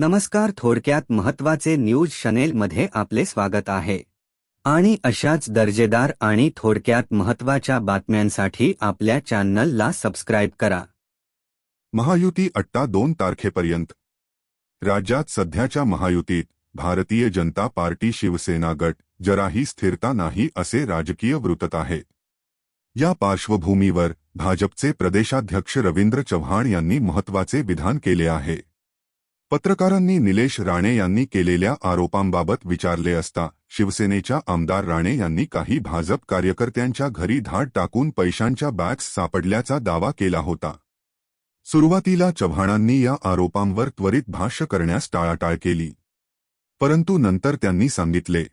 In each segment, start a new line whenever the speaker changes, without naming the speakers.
नमस्कार थोडक्यात महत्त्वाचे न्यूजमध्ये आपले स्वागत आहे. आणि अशाच दर्जेदार आणि थोडक्यात महत्त्वाच्या बातम्यांसाठी आपल्या चॅनलला सबस्क्राईब करा.
महायुती अट्टा दोन तारखेपर्यंत. राज्यात सध्याच्या महायुतीत भारतीय जनता पार्टी शिवसेना गट जराही स्थिरता नाही असे राजकीय वृत्त आहे. या पार्श्वभूमीवर भाजपचे प्रदेशाध्यक्ष रवींद्र चव्हाण यांनी महत्त्वाचे विधान केले आहे. पत्रकारांनी निलेश राणे यांनी केलेल्या आरोपांबाबत विचारले असता शिवसेनेच्या आमदार राणे यांनी काही भाजप कार्यकर्त्यांच्या घरी धाड टाकून पैशांच्या बॅग्स सापडल्याचा दावा केला होता. सुरुवातीला चव्हाणांनी या आरोपांवर त्वरित भाष्य करण्यास टाळाटाळ केली. परंतु नंतर त्यांनी सांगितले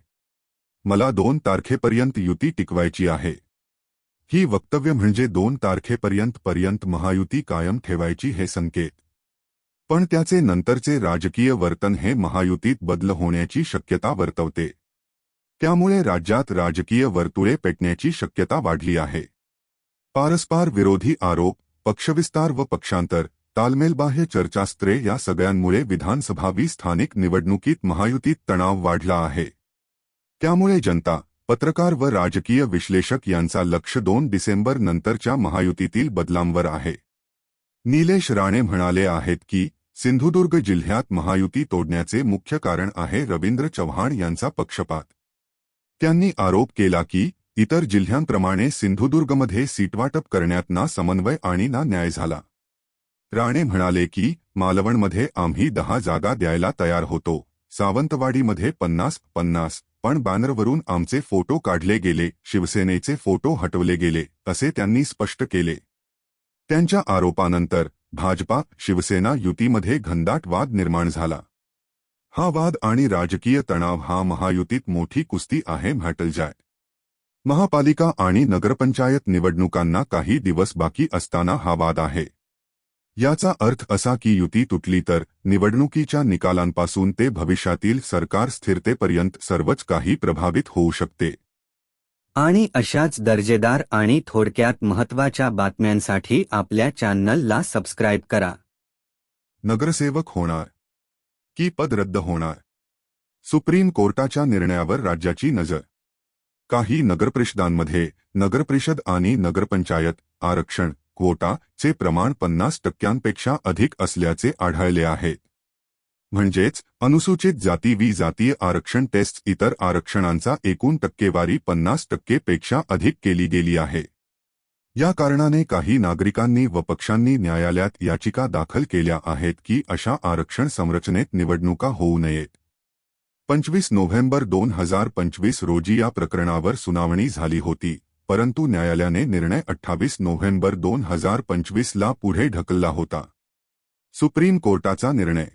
मला दोन तारखेपर्यंत युती टिकवायची आहे. ही वक्तव्य म्हणजे दोन तारखेपर्यंत पर्यंत महायुती कायम ठेवायची हे संकेत. पण त्याचे नंतरचे राजकीय वर्तन हे महायुतीत बदल होण्याची शक्यता वर्तवते. त्यामुळे राज्यात राजकीय वर्तुळे पेटण्याची शक्यता वाढली आहे. पारस्पार विरोधी आरोप पक्षविस्तार व पक्षांतर तालमेलबाह्य चर्चास्त्रे या सगळ्यांमुळे विधानसभावी स्थानिक निवडणुकीत महायुतीत तणाव वाढला आहे. त्यामुळे जनता पत्रकार व राजकीय विश्लेषक यांचा लक्ष दोन डिसेंबर नंतरच्या महायुतीतील बदलांवर आहे. निलेश राणे म्हणाले आहेत की सिंधुदुर्ग जिल्ह्यात महायुती तोडण्याचे मुख्य कारण आहे रवींद्र चव्हाण यांचा पक्षपात. त्यांनी आरोप केला की इतर जिल्ह्यांप्रमाणे सिंधुदुर्गमध्ये सीटवाटप करण्यात ना समन्वय आणि ना न्याय झाला. राणे म्हणाले की मालवणमध्ये आम्ही दहा जागा द्यायला तयार होतो सावंतवाडीमध्ये पन्नास पन्नास पण बॅनरवरून आमचे फोटो काढले गेले शिवसेनेचे फोटो हटवले गेले असे त्यांनी स्पष्ट केले. त्यांच्या आरोपानंतर भाजपा, शिवसेना, युतीमध्ये घनदाट वाद निर्माण झाला. हा वाद आणि राजकीय तणाव हा महायुतीत मोठी कुस्ती आहे म्हटल जाय. महापालिका आणि नगरपंचायत निवडणुकांना काही दिवस बाकी असताना हा वाद आहे. याचा अर्थ असा की युती तुटली तर निवडणुकीच्या निकालांपासून ते भविष्यातील सरकार स्थिरतेपर्यंत सर्वच काही प्रभावित होऊ शकते.
आणि अशाच दर्जेदार आणि थोडक्यात महत्त्वाच्या बातम्यांसाठी आपल्या चॅनलला सबस्क्राईब करा.
नगरसेवक होणार. की पद रद्द होणार. सुप्रीम कोर्टाच्या निर्णयावर राज्याची नजर. काही नगरपरिषदांमध्ये नगरपरिषद आणि नगरपंचायत आरक्षण क्वोटाचे प्रमाण पन्नास टक्क्यांपेक्षा अधिक असल्याचे आढळले आहे. म्हणजेच अनुसूचित जाती वी जातीय आरक्षण टेस्ट इतर आरक्षणांचा एकूण टक्केवारी पन्नास टक्केपेक्षा अधिक केली गेली आहे. या कारणाने काही नागरिकांनी व पक्षांनी न्यायालयात याचिका दाखल केल्या आहेत की अशा आरक्षण संरचनेत निवडणुका होऊ नयेत. पंचवीस नोव्हेंबर दोन हजार पंचवीस रोजी या प्रकरणावर सुनावणी झाली होती परंतु न्यायालयाने निर्णय अठ्ठावीस नोव्हेंबर दोन हजार पंचवीसला पुढे ढकलला होता. सुप्रीम कोर्टाचा निर्णय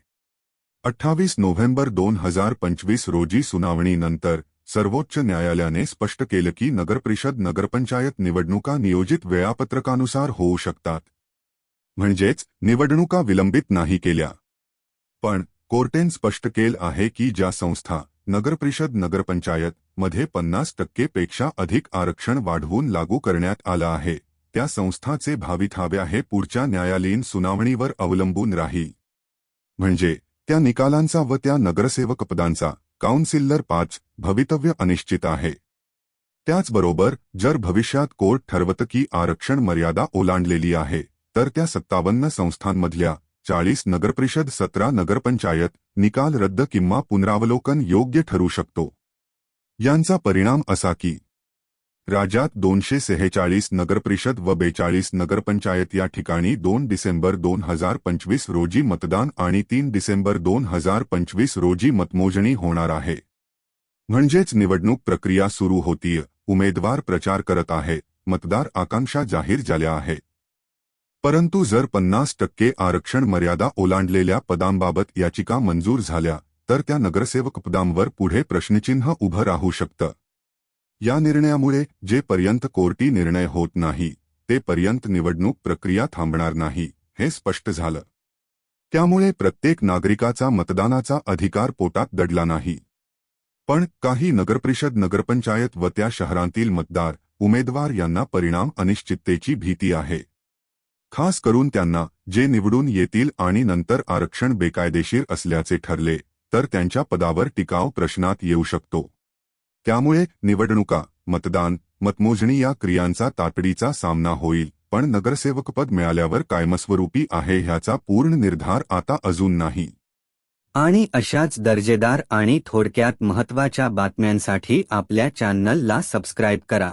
अठ्ठावीस नोव्हेंबर दोन हजार पंचवीस रोजी सुनावणीनंतर सर्वोच्च न्यायालयाने स्पष्ट केलं की नगरपरिषद नगरपंचायत निवडणुका नियोजित वेळापत्रकानुसार होऊ शकतात. म्हणजेच निवडणुका विलंबित नाही केल्या. पण कोर्टेन स्पष्ट केल आहे की ज्या संस्था नगरपरिषद नगरपंचायत मध्ये पन्नास टक्केपेक्षा अधिक आरक्षण वाढवून लागू करण्यात आलं आहे त्या संस्थाचे भाविताव्य हे पुढच्या न्यायालयीन सुनावणीवर अवलंबून राहील म्हणजे त्या निकालांचा व त्या नगरसेवक पदांचा काउन्सिलर पाच भवितव्य अनिश्चित आहे. त्याचबरोबर जर भविष्यात कोर्ट ठरवतं की आरक्षण मर्यादा ओलांडलेली आहे तर त्या सत्तावन्न संस्थांमधल्या चाळीस नगरपरिषद सतरा नगरपंचायत निकाल रद्द किंवा पुनरावलोकन योग्य ठरू शकतो. यांचा परिणाम असा की राज्यात दोनशे सेहेचाळीस नगरपरिषद व बेचाळीस नगरपंचायत या ठिकाणी दोन डिसेंबर दोन हजार पंचवीस रोजी मतदान आणि तीन डिसेंबर दोन हजार पंचवीस रोजी मतमोजणी होणार आहे. म्हणजेच निवडणूक प्रक्रिया सुरू होतीय. उमेदवार प्रचार करत आहे. मतदार आकांक्षा जाहीर झाल्या आहे. परंतु जर पन्नास टक्के आरक्षण मर्यादा ओलांडलेल्या पदांबाबत याचिका मंजूर झाल्या तर त्या नगरसेवक पदांवर पुढे प्रश्नचिन्ह उभं राहू शकतं. या निर्णयामुळे जेपर्यंत कोर्टी निर्णय होत नाही ते पर्यंत निवडणूक प्रक्रिया थांबणार नाही हे स्पष्ट झालं. त्यामुळे प्रत्येक नागरिकाचा मतदानाचा अधिकार पोटात दडला नाही. पण काही नगरपरिषद नगरपंचायत व त्या शहरांतील मतदार उमेदवार यांना परिणाम अनिश्चिततेची भीती आहे. खास करून त्यांना जे निवडून येतील आणि नंतर आरक्षण बेकायदेशीर असल्याचे ठरले तर त्यांच्या पदावर टिकाव प्रश्नात येऊ शकतो. त्यामुळे निवडणुका मतदान मतमोजणी या क्रियांचा तातडीचा सामना होईल. पण नगरसेवकपद मिळाल्यावर कायमस्वरूपी आहे ह्याचा पूर्ण निर्धार आता अजून नाही.
आणि अशाच दर्जेदार आणि थोडक्यात महत्त्वाच्या बातम्यांसाठी आपल्या चॅनलला सबस्क्राईब करा.